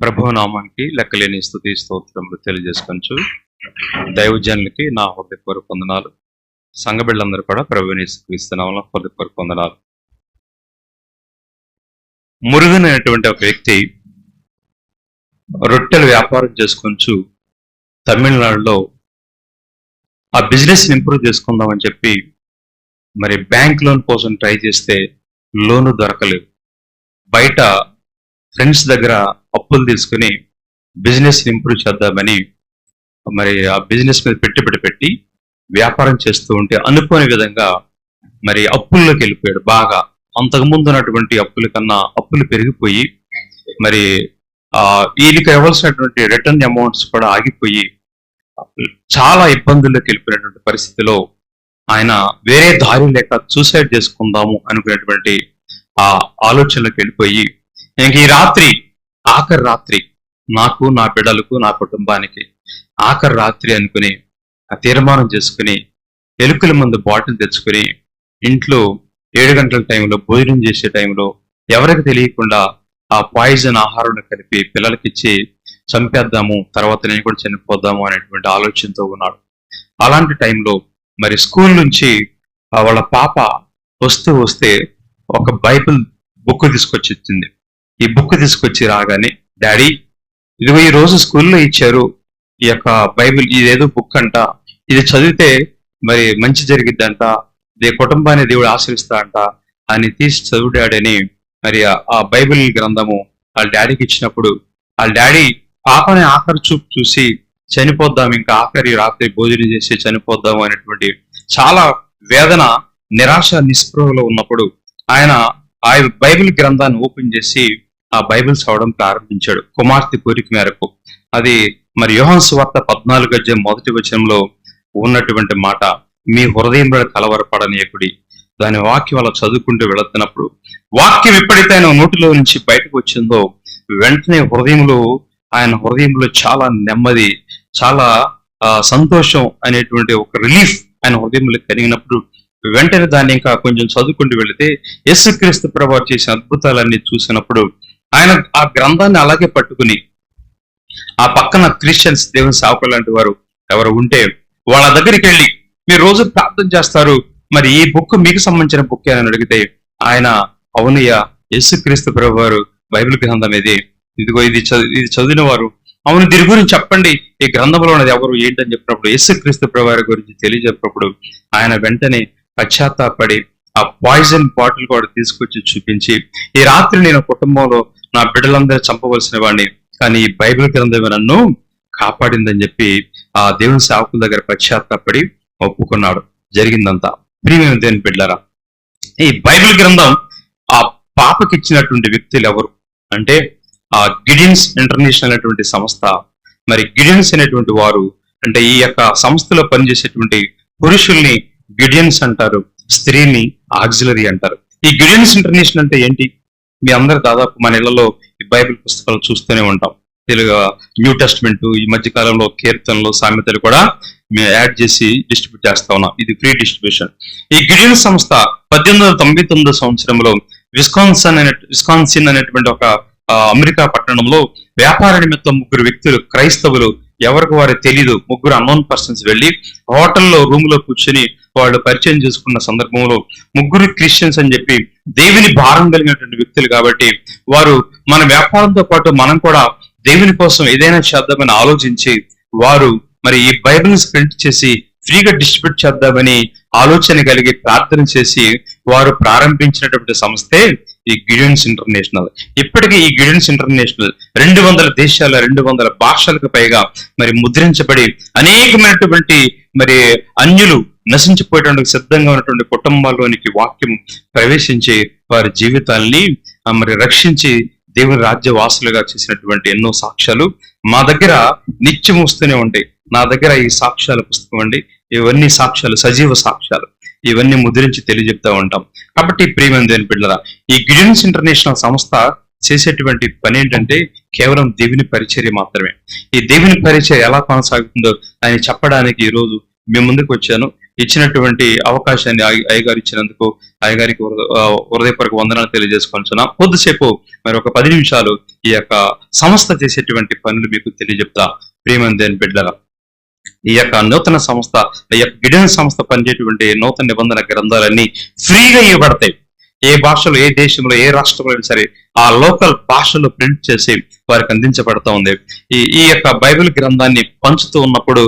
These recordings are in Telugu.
ప్రభునామానికి లెక్కలేని స్థుతి స్తోత్రములు తెలియజేసుకొంచు. దైవజనులకి నా హృదయపూర్వక పొందనాలు సంఘ బిడ్డలందరూ కూడా ప్రభుని క్రీస్తునామంలో హృదయపూర్వక పొందనాలు మురుగన్ అనేటువంటి ఒక వ్యక్తి రొట్టెలు వ్యాపారం చేసుకొంచు తమిళనాడులో ఆ బిజినెస్ ఇంప్రూవ్ చేసుకుందామని చెప్పి మరి బ్యాంక్ లోన్ కోసం ట్రై చేస్తే లోను దొరకలేదు. బయట ఫ్రెండ్స్ దగ్గర అప్పులు తీసుకుని బిజినెస్ ఇంప్రూవ్ చేద్దామని మరి ఆ బిజినెస్ మీద పెట్టుబడి పెట్టి వ్యాపారం చేస్తూ ఉంటే అనుకోని విధంగా మరి అప్పుల్లోకి వెళ్ళిపోయాడు. బాగా అంతకుముందు ఉన్నటువంటి అప్పుల కన్నా అప్పులు పెరిగిపోయి మరి ఆ వీళ్ళకి ఇవ్వాల్సినటువంటి రిటర్న్ అమౌంట్స్ కూడా ఆగిపోయి చాలా ఇబ్బందుల్లోకి వెళ్ళిపోయినటువంటి పరిస్థితిలో ఆయన వేరే దారి లేక సూసైడ్ చేసుకుందాము అనుకునేటువంటి ఆ ఆలోచనలోకి వెళ్ళిపోయి ఇంక ఈ రాత్రి ఆఖరి రాత్రి నాకు నా బిడ్డలకు నా కుటుంబానికి ఆఖరి రాత్రి అనుకుని ఆ తీర్మానం చేసుకుని ఎలుకల మందు బాటిల్ తెచ్చుకుని ఇంట్లో ఏడు గంటల టైంలో భోజనం చేసే టైంలో ఎవరికి తెలియకుండా ఆ పాయిజన్ ఆహారం కలిపి పిల్లలకిచ్చి చంపేద్దాము తర్వాత నేను కూడా చనిపోద్దాము అనేటువంటి ఆలోచనతో ఉన్నాడు. అలాంటి టైంలో మరి స్కూల్ నుంచి వాళ్ళ పాప వస్తూ వస్తే ఒక బైబిల్ బుక్ తీసుకొచ్చి ఇచ్చింది ఈ బుక్ తీసుకొచ్చి రాగానే డాడీ ఇదిగో ఈ రోజు స్కూల్లో ఇచ్చారు ఈ యొక్క బైబిల్ ఇదేదో బుక్ అంట. ఇది చదివితే మరి మంచి జరిగిద్దంట. దే కుటుంబాన్ని దేవుడు ఆశ్రయిస్తాడంట. అని తీసి చదువుడాడని మరి ఆ- ఆ బైబిల్ గ్రంథము వాళ్ళ డాడీకి ఇచ్చినప్పుడు వాళ్ళ డాడీ పాపని ఆఖరి చూపు చూసి చనిపోద్దాం ఇంకా ఆఖరి రాత్రి భోజనం చేసి చనిపోద్దాం అనేటువంటి చాలా వేదన నిరాశ నిస్పృహలో ఉన్నప్పుడు ఆయన ఆ బైబిల్ గ్రంథాన్ని ఓపెన్ చేసి ఆ బైబిల్ చదవడం ప్రారంభించాడు. కుమార్తె కోరిక మేరకు. అది మరి యోహన్ సువార్త పద్నాలుగు అధ్యాయం మొదటి వచనంలో ఉన్నటువంటి మాట మీ హృదయంలో కలవరపడనీయకుడి. దాని వాక్యం అలా చదువుకుంటూ వెళుతున్నప్పుడు వాక్యం ఎప్పుడైతే ఆయన నోటిలో నుంచి బయటకు వచ్చిందో వెంటనే హృదయంలో ఆయన హృదయంలో చాలా నెమ్మది చాలా ఆ, సంతోషం అనేటువంటి ఒక రిలీఫ్ ఆయన హృదయంలో కలిగినప్పుడు వెంటనే దాన్ని ఇంకా కొంచెం చదువుకుంటూ వెళితే యేసుక్రీస్తు ప్రభావం చేసిన అద్భుతాలన్నీ చూసినప్పుడు ఆయన ఆ గ్రంథాన్ని అలాగే పట్టుకుని ఆ పక్కన క్రిస్టియన్స్ దేవుని సేవకులు లాంటి వారు ఎవరు ఉంటే వాళ్ళ దగ్గరికి వెళ్ళి మీరు రోజు ప్రార్థన చేస్తారు. మరి ఈ బుక్ మీకు సంబంధించిన బుక్ అని అడిగితే ఆయన అవునయ్యా యేసుక్రీస్తు ప్రభు వారు బైబిల్ గ్రంథం ఇది ఇదిగో ఇది చదివి ఇది చదివిన వారు అవును దీని గురించి చెప్పండి. ఈ గ్రంథంలో ఉన్నది ఎవరు ఏంటని చెప్పినప్పుడు యేసుక్రీస్తు ప్రభు వారి గురించి తెలియజెప్పినప్పుడు ఆయన వెంటనే పశ్చాత్తాపడి ఆ పాయిజన్ బాటిల్ కూడా తీసుకొచ్చి చూపించి ఈ రాత్రి నేను కుటుంబంలో నా బిడ్డలందరూ చంపవలసిన వాడిని. కానీ బైబిల్ గ్రంథమే నన్ను కాపాడిందని చెప్పి ఆ దేవుని సేవకుల దగ్గర పశ్చాత్తాపడి ఒప్పుకున్నాడు. జరిగిందంతా. ప్రియమైన దేవుని బిడ్డరా ఈ బైబిల్ గ్రంథం ఆ పాపకి ఇచ్చినటువంటి వ్యక్తులు ఎవరు? అంటే ఆ గిడియన్స్ ఇంటర్నేషనల్ అనేటువంటి సంస్థ మరి గిడియన్స్ అనేటువంటి వారు అంటే ఈ యొక్క సంస్థలో పనిచేసేటువంటి పురుషుల్ని గిడియన్స్ అంటారు స్త్రీని ఆక్సిలరీ అంటారు. ఈ గిడియన్స్ ఇంటర్నేషనల్ అంటే ఏంటి? మీ అందరు దాదాపు మన ఇళ్ళలో ఈ బైబిల్ పుస్తకాలు చూస్తూనే ఉంటాం. తెలుగు న్యూ టెస్ట్మెంట్ ఈ మధ్య కాలంలో కీర్తనలు సామెతలు కూడా మేము యాడ్ చేసి డిస్ట్రిబ్యూట్ చేస్తా ఉన్నాం. ఇది ఫ్రీ డిస్ట్రిబ్యూషన్. ఈ గిడియన్ సంస్థ పద్దెనిమిది వందల తొంభై తొమ్మిదో సంవత్సరంలో విస్కాన్సన్ అనే విస్కాన్సిన్ అనేటువంటి ఒక అమెరికా పట్టణంలో వ్యాపార నిమిత్తం ముగ్గురు వ్యక్తులు క్రైస్తవులు ఎవరికి వారు తెలీదు. ముగ్గురు అన్నోన్ పర్సన్స్ వెళ్ళి హోటల్లో రూమ్లో కూర్చొని వాళ్ళు పరిచయం చేసుకున్న సందర్భంలో ముగ్గురు క్రిస్టియన్స్ అని చెప్పి దేవుని భారం కలిగినటువంటి వ్యక్తులు కాబట్టి వారు మన వ్యాపారంతో పాటు మనం కూడా దేవుని కోసం ఏదైనా చేద్దామని ఆలోచించి వారు మరి ఈ బైబిల్స్ ప్రింట్ చేసి ఫ్రీగా డిస్ట్రిబ్యూట్ చేద్దామని ఆలోచన కలిగి ప్రార్థన చేసి వారు ప్రారంభించినటువంటి సంస్థే ఈ గిడియన్స్ ఇంటర్నేషనల్. ఇప్పటికీ ఈ గిడియన్స్ ఇంటర్నేషనల్ రెండు వందల దేశాల రెండు వందల భాషలకు పైగా మరి ముద్రించబడి అనేకమైనటువంటి మరి అన్యులు నశించిపోయేటువంటి సిద్ధంగా ఉన్నటువంటి కుటుంబాల్లోనికి వాక్యం ప్రవేశించి వారి జీవితాల్ని మరి రక్షించి దేవుని రాజ్య వాసులుగా చేసినటువంటి ఎన్నో సాక్ష్యాలు మా దగ్గర నిత్యం వస్తూనే ఉంటాయి. నా దగ్గర ఈ సాక్ష్యాల పుస్తకం అండి. ఇవన్నీ సాక్ష్యాలు సజీవ సాక్ష్యాలు. ఇవన్నీ ముద్రించి తెలియజెప్తా ఉంటాం. కాబట్టి ప్రియమైన దేని బిడ్డరా ఈ గిడిన్స్ ఇంటర్నేషనల్ సంస్థ చేసేటువంటి పని ఏంటంటే కేవలం దేవుని పరిచర్య మాత్రమే. ఈ దేవుని పరిచయం ఎలా కొనసాగుతుందో అని చెప్పడానికి ఈ రోజు మీ ముందుకు వచ్చాను. ఇచ్చినటువంటి అవకాశాన్ని అయ్యగారు ఇచ్చినందుకు అయ్యగారికి హృదయపూర్వక వందనాలు తెలియజేసుకుంటున్నా. కొద్దిసేపు మరి ఒక పది నిమిషాలు ఈ యొక్క సంస్థ చేసేటువంటి పనులు మీకు తెలియజెప్తా. ప్రేమందేని బిడ్డల ఈ యొక్క నూతన సంస్థ ఈ యొక్క గిడెన్ సంస్థ పనిచేటువంటి నూతన నిబంధన గ్రంథాలన్నీ ఫ్రీగా ఇవ్వబడతాయి. ఏ భాషలో ఏ దేశంలో ఏ రాష్ట్రంలో అయినా సరే ఆ లోకల్ భాషలో ప్రింట్ చేసి వారికి అందించబడతా ఉంది. ఈ ఈ యొక్క బైబిల్ గ్రంథాన్ని పంచుతూ ఉన్నప్పుడు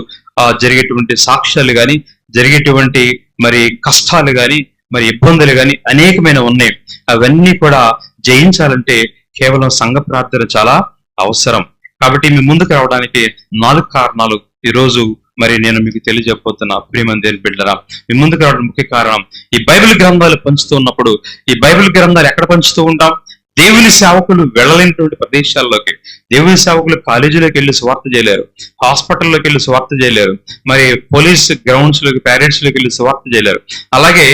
జరిగేటువంటి సాక్ష్యాలు గాని జరిగేటువంటి మరి కష్టాలు గాని మరి ఇబ్బందులు గాని అనేకమైన ఉన్నాయి. అవన్నీ కూడా జయించాలంటే కేవలం సంఘ ప్రార్థన చాలా అవసరం. కాబట్టి మీ ముందుకు రావడానికి నాలుగు కారణాలు ఈ రోజు మరి నేను మీకు తెలియజెప్పబోతున్నా ప్రియమంది బిడ్డరా మీ ముందుకు రావడం ముఖ్య కారణం ఈ బైబిల్ గ్రంథాలు పంచుతూ ఉన్నప్పుడు ఈ బైబిల్ గ్రంథాలు ఎక్కడ పంచుతూ ఉంటాం? దేవుని సేవకులు వెళ్ళలేనటువంటి ప్రదేశాల్లోకి దేవుని సేవకులు కాలేజీలోకి వెళ్ళి స్వార్థ చేయలేరు హాస్పిటల్లోకి వెళ్ళి స్వార్థ చేయలేరు మరి పోలీస్ గ్రౌండ్స్లోకి ప్యారెంట్స్లోకి వెళ్ళి స్వార్థ చేయలేరు. అలాగే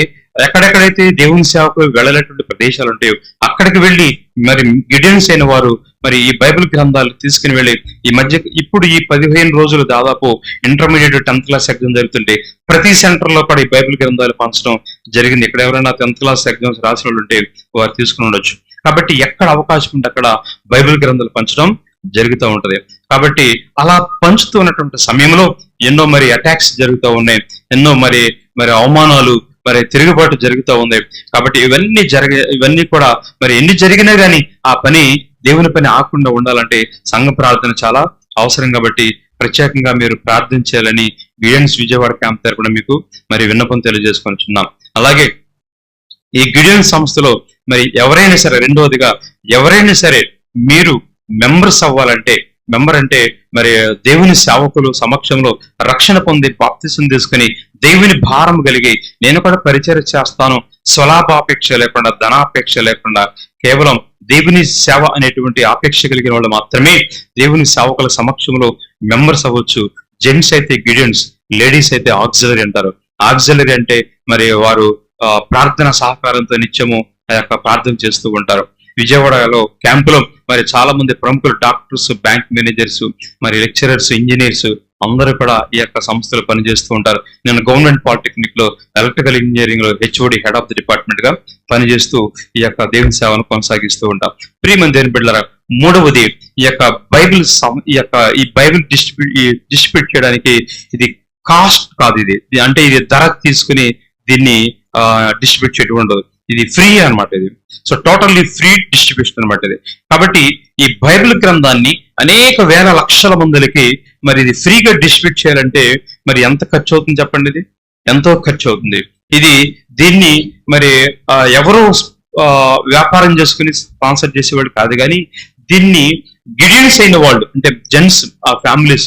ఎక్కడెక్కడైతే దేవుని సేవకులు వెళ్ళలేటువంటి ప్రదేశాలు ఉంటాయో అక్కడికి వెళ్ళి మరి గిడియన్స్ అయిన వారు మరి ఈ బైబిల్ గ్రంథాలు తీసుకుని వెళ్ళి ఈ మధ్య ఇప్పుడు ఈ పదిహేను రోజులు దాదాపు ఇంటర్మీడియట్ టెన్త్ క్లాస్ ఎగ్జామ్ జరుగుతుంటే ప్రతి సెంటర్లో కూడా ఈ బైబిల్ గ్రంథాలు పంచడం జరిగింది. ఇక్కడ ఎవరైనా టెన్త్ క్లాస్ ఎగ్జామ్స్ రాసిన వాళ్ళు ఉంటే వారు తీసుకుని ఉండొచ్చు. కాబట్టి ఎక్కడ అవకాశం ఉంటే అక్కడ బైబిల్ గ్రంథాలు పంచడం జరుగుతూ ఉంటది. కాబట్టి అలా పంచుతూ ఉన్నటువంటి సమయంలో ఎన్నో మరి అటాక్స్ జరుగుతూ ఉన్నాయి. ఎన్నో మరి మరి అవమానాలు మరి తిరుగుబాటు జరుగుతూ ఉంది. కాబట్టి ఇవన్నీ జరిగే ఇవన్నీ కూడా మరి ఎన్ని జరిగినా గాని ఆ పని దేవుని పని ఆకుండా ఉండాలంటే సంఘ ప్రార్థన చాలా అవసరం కాబట్టి ప్రత్యేకంగా మీరు ప్రార్థించాలని గిడియన్స్ విజయవాడ క్యాంప్ తరపున మీకు మరి విన్నపం తెలియజేసుకొనిచున్నాం అలాగే ఈ గిడియన్ సంస్థలో మరి ఎవరైనా సరే రెండవదిగా ఎవరైనా సరే మీరు మెంబర్స్ అవ్వాలంటే మెంబర్ అంటే మరి దేవుని సేవకులు సమక్షంలో రక్షణ పొంది బాప్తిసం తీసుకుని దేవుని భారం కలిగి నేను కూడా పరిచయం చేస్తాను. స్వలాభాపేక్ష లేకుండా ధనాపేక్ష లేకుండా కేవలం దేవుని సేవ అనేటువంటి ఆపేక్ష కలిగిన వాళ్ళు మాత్రమే దేవుని సేవకుల సమక్షంలో మెంబర్స్ అవ్వచ్చు. జెంట్స్ అయితే గిడియన్స్ లేడీస్ అయితే ఆక్సిలరీ అంటారు. ఆక్సిలరీ అంటే మరి వారు ఆ, ప్రార్థన సహకారంతో నిత్యము ఆ యొక్క ప్రార్థన చేస్తూ ఉంటారు. విజయవాడలో క్యాంపులో మరి చాలా మంది ప్రముఖులు డాక్టర్స్ బ్యాంక్ మేనేజర్స్ మరి లెక్చరర్స్ ఇంజనీర్స్ అందరూ కూడా ఈ యొక్క సంస్థలు పనిచేస్తూ ఉంటారు. నేను గవర్నమెంట్ పాలిటెక్నిక్లో ఎలక్ట్రికల్ ఇంజనీరింగ్లో హెచ్ఓడి హెడ్ ఆఫ్ ది డిపార్ట్మెంట్గా పనిచేస్తూ ఈ యొక్క దేవుని సేవను కొనసాగిస్తూ ఉంటాం. ప్రియమని దేని బిడ్డరా మూడవది ఈ యొక్క బైబిల్ ఈ యొక్క ఈ బైబిల్ డిస్ట్రిబ్యూట్ డిస్ట్రిబ్యూట్ చేయడానికి ఇది కాస్ట్ కాదు ఇది. ఇది అంటే ఇది ధర తీసుకుని దీన్ని డిస్ట్రిబ్యూట్ చేయడం ఉండదు. ఇది ఫ్రీ అన్నమాట ఇది. సో టోటల్లీ ఫ్రీ డిస్ట్రిబ్యూషన్ అనమాట ఇది. కాబట్టి ఈ బైబిల్ గ్రంథాన్ని అనేక వేల లక్షల మందులకి మరి ఇది ఫ్రీగా డిస్ట్రిబ్యూట్ చేయాలంటే మరి ఎంత ఖర్చు అవుతుంది చెప్పండి ఇది? ఎంతో ఖర్చు అవుతుంది. ఇది దీన్ని మరి ఎవరో ఆ, వ్యాపారం చేసుకుని స్పాన్సర్ చేసేవాడు కాదు కానీ దీన్ని గిడియన్స్ అయిన వాళ్ళు అంటే జెంట్స్ ఆ ఫ్యామిలీస్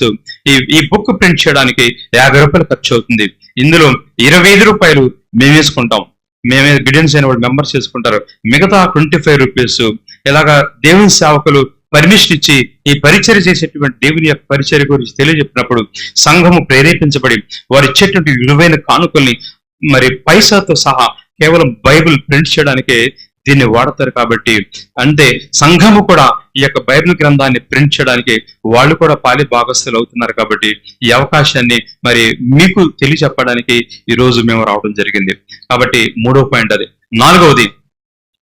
ఈ ఈ బుక్ ప్రింట్ చేయడానికి యాభై రూపాయలు ఖర్చు అవుతుంది. ఇందులో ఇరవై ఐదు రూపాయలు మేము వేసుకుంటాం మేమే గిడియన్స్ అయిన వాళ్ళు మెంబర్స్ చేసుకుంటారు. మిగతా ట్వంటీ ఫైవ్ రూపీస్ ఇలాగా దేవుని సేవకులు పర్మిషన్ ఇచ్చి ఈ పరిచర్య చేసేటువంటి దేవుని యొక్క పరిచర్య గురించి తెలియజెప్పినప్పుడు సంఘము ప్రేరేపించబడి వారు ఇచ్చేటువంటి విలువైన కానుకల్ని మరి పైసాతో సహా కేవలం బైబిల్ ప్రింట్ చేయడానికే దీన్ని వాడతారు కాబట్టి అంటే సంఘము కూడా ఈ యొక్క బైబిల్ గ్రంథాన్ని ప్రింట్ చేయడానికి వాళ్ళు కూడా పాలి భాగస్థులు అవుతున్నారు కాబట్టి ఈ అవకాశాన్ని మరి మీకు తెలియచెప్పడానికి ఈ రోజు మేము రావడం జరిగింది. కాబట్టి మూడో పాయింట్ అది. నాలుగవది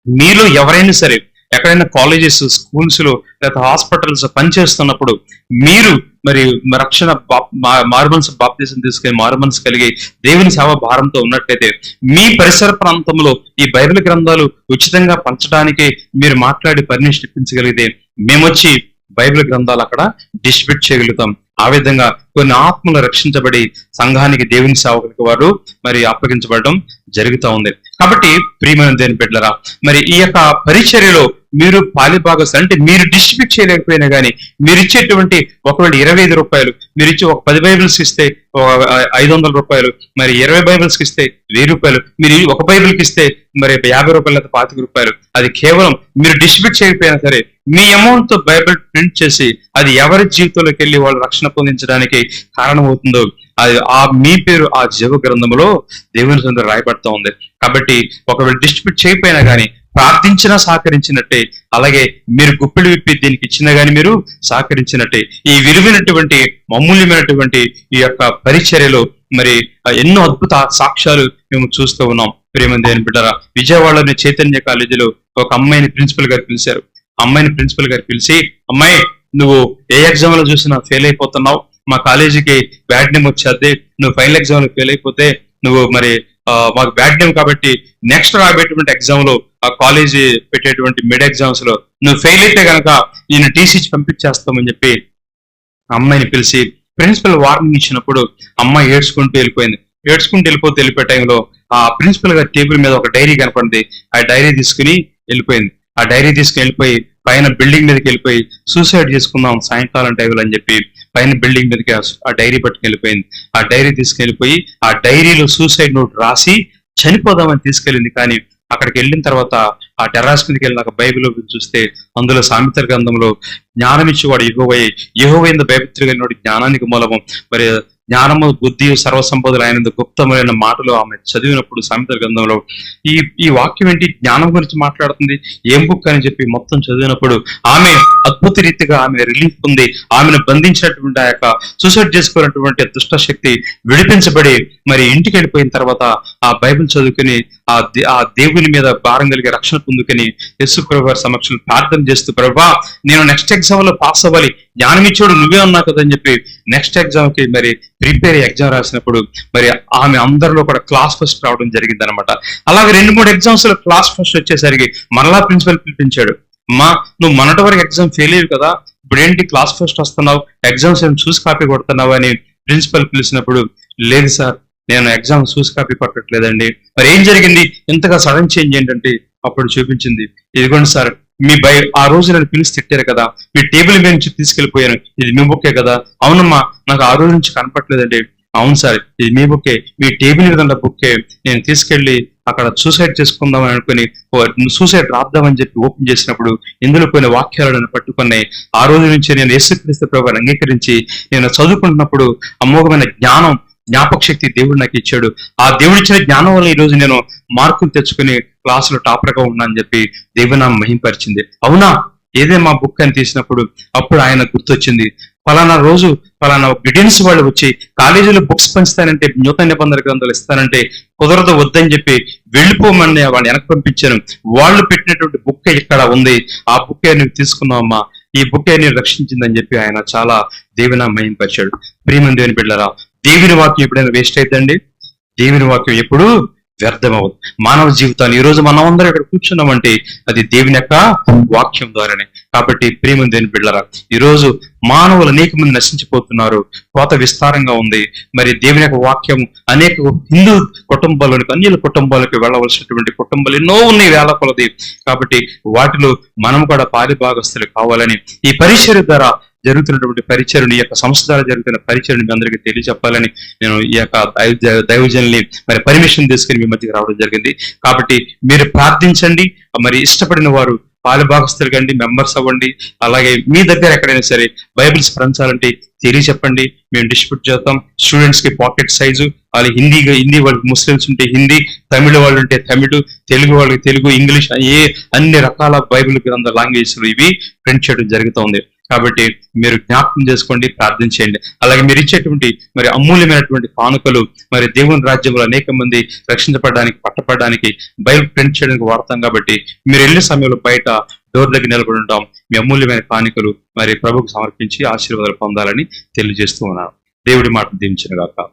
మీరు ఎవరైనా సరే ఎక్కడైనా కాలేజెస్ స్కూల్స్లో లేదా హాస్పిటల్స్ పనిచేస్తున్నప్పుడు మీరు మరి రక్షణ మార్మన్స్ బాప్తీసం తీసుకుని మార్మన్స్ కలిగి దేవుని సేవ భారంతో ఉన్నట్లయితే మీ పరిసర ప్రాంతంలో ఈ బైబిల్ గ్రంథాలు ఉచితంగా పంచడానికి మీరు మాట్లాడి పర్మిషన్ ఇప్పించగలిగితే మేమొచ్చి బైబిల్ గ్రంథాలు అక్కడ డిస్ట్రిబ్యూట్ చేయగలుగుతాం. ఆ విధంగా కొన్ని ఆత్మలు రక్షించబడి సంఘానికి దేవుని సేవకులకి వారు మరి అప్పగించబడడం జరుగుతూ ఉంది. కాబట్టి ప్రియమైన దేని బిడ్డలరా మరి ఈ యొక్క పరిచర్యలో మీరు పాలిభాగస్ అంటే మీరు డిస్ట్రిబ్యూట్ చేయలేకపోయినా కానీ మీరు ఇచ్చేటువంటి ఒకవేళ ఇరవై ఐదు రూపాయలు మీరు ఇచ్చి ఒక పది బైబిల్స్ ఇస్తే ఒక ఐదు వందల రూపాయలు మరి ఇరవై బైబిల్స్కి ఇస్తే వెయ్యి రూపాయలు మీరు ఒక బైబిల్కి ఇస్తే మరి యాభై రూపాయలు లేదా పాతిక రూపాయలు అది కేవలం మీరు డిస్ట్రిబ్యూట్ చేయకపోయినా సరే మీ అమౌంట్తో బైబిల్ ప్రింట్ చేసి అది ఎవరి జీవితంలోకి వెళ్ళి వాళ్ళు రక్షణ పొందించడానికి కారణమవుతుందో అది ఆ మీ పేరు ఆ జీవ గ్రంథములో దేవుని సొంత రాయబడతా ఉంది. కాబట్టి ఒకవేళ డిస్ట్రిబ్యూట్ చేయకపోయినా కానీ ప్రార్థించినా సహకరించినట్టే అలాగే మీరు గుప్పిడి విప్పి దీనికి ఇచ్చినా కానీ మీరు సహకరించినట్టే. ఈ విలువైనటువంటి అమూల్యమైనటువంటి ఈ యొక్క పరిచర్యలో మరి ఎన్నో అద్భుత సాక్ష్యాలు మేము చూస్తూ ఉన్నాం. ప్రేమ దేని బిడ్డరా విజయవాడలోని చైతన్య కాలేజీలో ఒక అమ్మాయిని ప్రిన్సిపల్ గారు పిలిచారు. అమ్మాయిని ప్రిన్సిపల్ గారు పిలిచి అమ్మాయి నువ్వు ఏ ఎగ్జామ్లో చూసినా ఫెయిల్ అయిపోతున్నావు. మా కాలేజీకి బ్యాడ్ నేమ్ వచ్చేది. నువ్వు ఫైనల్ ఎగ్జామ్లో ఫెయిల్ అయిపోతే నువ్వు మరి మాకు బ్యాడ్ నేమ్ కాబట్టి నెక్స్ట్ రాబేటువంటి ఎగ్జామ్లో ఆ కాలేజీ పెట్టేటువంటి మిడ్ ఎగ్జామ్స్లో నువ్వు ఫెయిల్ అయితే కనుక నేను టీసీ పంపించేస్తామని చెప్పి ఆ అమ్మాయిని పిలిచి ప్రిన్సిపల్ వార్నింగ్ ఇచ్చినప్పుడు అమ్మాయి ఏడ్చుకుంటూ వెళ్ళిపోయింది. ఏడ్చుకుంటూ వెళ్ళిపోతే వెళ్ళిపోయే టైంలో ఆ ప్రిన్సిపల్ గారి టేబుల్ మీద ఒక డైరీ కనపడింది. ఆ డైరీ తీసుకుని వెళ్ళిపోయింది. ఆ డైరీ తీసుకెళ్ళిపోయి పైన బిల్డింగ్ మీదకి వెళ్ళిపోయి సూసైడ్ చేసుకుందాం సాయంకాలం టైంలో అని చెప్పి పైన బిల్డింగ్ మీదకి ఆ- డైరీ పట్టుకెళ్ళిపోయింది. ఆ డైరీ తీసుకెళ్ళిపోయి ఆ డైరీలో సూసైడ్ నోట్ రాసి చనిపోదామని తీసుకెళ్ళింది. కానీ అక్కడికి వెళ్ళిన తర్వాత ఆ టెర్రాస్ మీదకి వెళ్ళినాక బైబిల్ చూస్తే అందులో సామిత్ర గ్రంథంలో జ్ఞానం ఇచ్చేవాడు యహోవై యహోవైంద భయభక్తులు కలిగినవాడు జ్ఞానానికి మూలము. మరి జ్ఞానము బుద్ధి సర్వసంపదలు ఆయన గుప్తమైన మాటలు ఆమె చదివినప్పుడు సామెత గ్రంథంలో ఈ ఈ వాక్యం ఏంటి? జ్ఞానం గురించి మాట్లాడుతుంది. ఏం బుక్ అని చెప్పి మొత్తం చదివినప్పుడు ఆమె అద్భుత రీతిగా ఆమె రిలీఫ్ ఉంది ఆమెను బంధించినటువంటి ఆ యొక్క సూసైడ్ చేసుకున్నటువంటి దుష్ట శక్తి విడిపించబడి మరి ఇంటికి వెళ్ళిపోయిన తర్వాత ఆ బైబిల్ చదువుకుని ఆ ఆ దేవుని మీద భారం కలిగి రక్షణ పొందుకుని యేసు ప్రభు వారి సమక్షంలో ప్రార్థన చేస్తూ ప్రభా నేను నెక్స్ట్ ఎగ్జామ్లో పాస్ అవ్వాలి. జ్ఞానం నువ్వే ఉన్నావు కదా అని చెప్పి నెక్స్ట్ ఎగ్జామ్కి మరి ప్రిపేర్ ఎగ్జామ్ రాసినప్పుడు మరి ఆమె అందరిలో కూడా క్లాస్ ఫస్ట్ రావడం జరిగింది అనమాట అలాగే రెండు మూడు ఎగ్జామ్స్లో క్లాస్ ఫస్ట్ వచ్చేసరికి మరలా ప్రిన్సిపల్ పిలిపించాడు. అమ్మా నువ్వు మొన్నటి వరకు ఎగ్జామ్ ఫెయిల్ అయ్యి కదా ఇప్పుడు ఏంటి క్లాస్ ఫస్ట్ వస్తున్నావు ఎగ్జామ్స్ ఏం చూసి కాపీ కొడుతున్నావు అని ప్రిన్సిపల్ పిలిచినప్పుడు లేదు సార్ నేను ఎగ్జామ్ చూసి కాపీ కొట్టట్లేదండి. మరి ఏం జరిగింది? ఇంతగా సడన్ చేంజ్ ఏంటంటే అప్పుడు చూపించింది. ఇదిగోండి సార్ మీ బై ఆ రోజు నన్ను పిలిచి తిట్టారు కదా మీ టేబుల్ మీద నుంచి తీసుకెళ్ళిపోయాను ఇది మీ బుక్కే కదా. అవునమ్మా నాకు ఆ రోజు నుంచి కనపట్లేదండి అవును సార్ ఇది మీ బుక్కే. మీ టేబుల్ మీద ఉన్న బుక్కే. నేను తీసుకెళ్ళి అక్కడ సూసైడ్ చేసుకుందాం అనుకుని సూసైడ్ రాద్దామని చెప్పి ఓపెన్ చేసినప్పుడు ఇందులో కొన్ని వాక్యాలు నన్ను పట్టుకున్నాయి ఆ రోజు నుంచి నేను యేసుక్రీస్తు ప్రభుని అంగీకరించి నేను చదువుకుంటున్నప్పుడు అమోఘమైన జ్ఞానం జ్ఞాపక శక్తి దేవుడు నాకు ఇచ్చాడు. ఆ దేవుడు ఇచ్చిన జ్ఞానం వల్ల ఈ రోజు నేను మార్కులు తెచ్చుకుని క్లాసులో టాపర్గా చెప్పి దేవుడు నా మహింపరిచింది. అవునా? ఏదే మా బుక్ అని తీసినప్పుడు అప్పుడు ఆయన గుర్తొచ్చింది. ఫలానా రోజు ఫలానా బిడిన్స్ వాళ్ళు వచ్చి కాలేజీలో బుక్స్ పంచుతానంటే నూతన నిబంధన గ్రంథాలు ఇస్తానంటే కుదరదు వద్దని చెప్పి వెళ్ళిపోమని వాళ్ళు వెనక్కి పంపించాను. వాళ్ళు పెట్టినటువంటి బుక్ ఇక్కడ ఉంది. ఆ బుక్ నువ్వు తీసుకున్నావమ్మా? ఈ బుక్ నేను రక్షించిందని చెప్పి ఆయన చాలా దేవుని మహింపరిచాడు ప్రియమని దేవుని బిడ్డరా దేవుని వాక్యం ఎప్పుడైనా వేస్ట్ అవుతుందండి దేవుని వాక్యం ఎప్పుడు వ్యర్థమవదు మానవ జీవితాన్ని ఈ రోజు మనం అందరం ఇక్కడ కూర్చున్నామంటే అది దేవుని యొక్క వాక్యం ద్వారానే. కాబట్టి ప్రేమ దేని బిళ్ళరా ఈ రోజు మానవులు అనేక మంది నశించిపోతున్నారు. కోత విస్తారంగా ఉంది. మరి దేవుని యొక్క వాక్యం అనేక హిందూ కుటుంబాలకు అన్యుల కుటుంబాలకు వెళ్ళవలసినటువంటి కుటుంబాలు ఎన్నో ఉన్నాయి వేల కొలది. కాబట్టి వాటిలో మనం కూడా పారిభాగస్తులు కావాలని ఈ పరిచయ ద్వారా జరుగుతున్నటువంటి పరిచయం ఈ యొక్క సంస్థ ద్వారా జరుగుతున్న పరిచయం మీ అందరికీ తెలియజెప్పాలని నేను ఈ యొక్క దైవజన్ని మరి పర్మిషన్ తీసుకుని మీ మధ్యకి రావడం జరిగింది. కాబట్టి మీరు ప్రార్థించండి. మరి ఇష్టపడిన వారు పాలుభాగస్తులు కండి మెంబర్స్ అవ్వండి. అలాగే మీ దగ్గర ఎక్కడైనా సరే బైబిల్స్ పంచాలంటే తెలియచెప్పండి మేము డిస్ట్రిబ్యూట్ చేస్తాం. స్టూడెంట్స్కి పాకెట్ సైజు. వాళ్ళు హిందీ హిందీ వాళ్ళకి ముస్లిమ్స్ ఉంటే హిందీ తమిళ వాళ్ళు ఉంటే తమిళ్ తెలుగు వాళ్ళకి తెలుగు ఇంగ్లీష్ ఏ అన్ని రకాల బైబిల్ గ్రంథ లాంగ్వేజ్ ఇవి ప్రింట్ చేయడం జరుగుతుంది. కాబట్టి మీరు జ్ఞాపకం చేసుకోండి ప్రార్థించేయండి అలాగే మీరు ఇచ్చేటువంటి మరి అమూల్యమైనటువంటి కానుకలు మరి దేవుని రాజ్యంలో అనేక మంది రక్షించబడడానికి పట్టపడడానికి బైబిల్ ప్రింట్ చేయడానికి వాడతాం కాబట్టి మీరు వెళ్ళే సమయంలో బయట డోర్ దగ్గర నిలబడి ఉంటాం మీ అమూల్యమైన కానుకలు మరి ప్రభుకు సమర్పించి ఆశీర్వాదాలు పొందాలని తెలియజేస్తూ ఉన్నాను. దేవుడి మాట దీవించిన కాక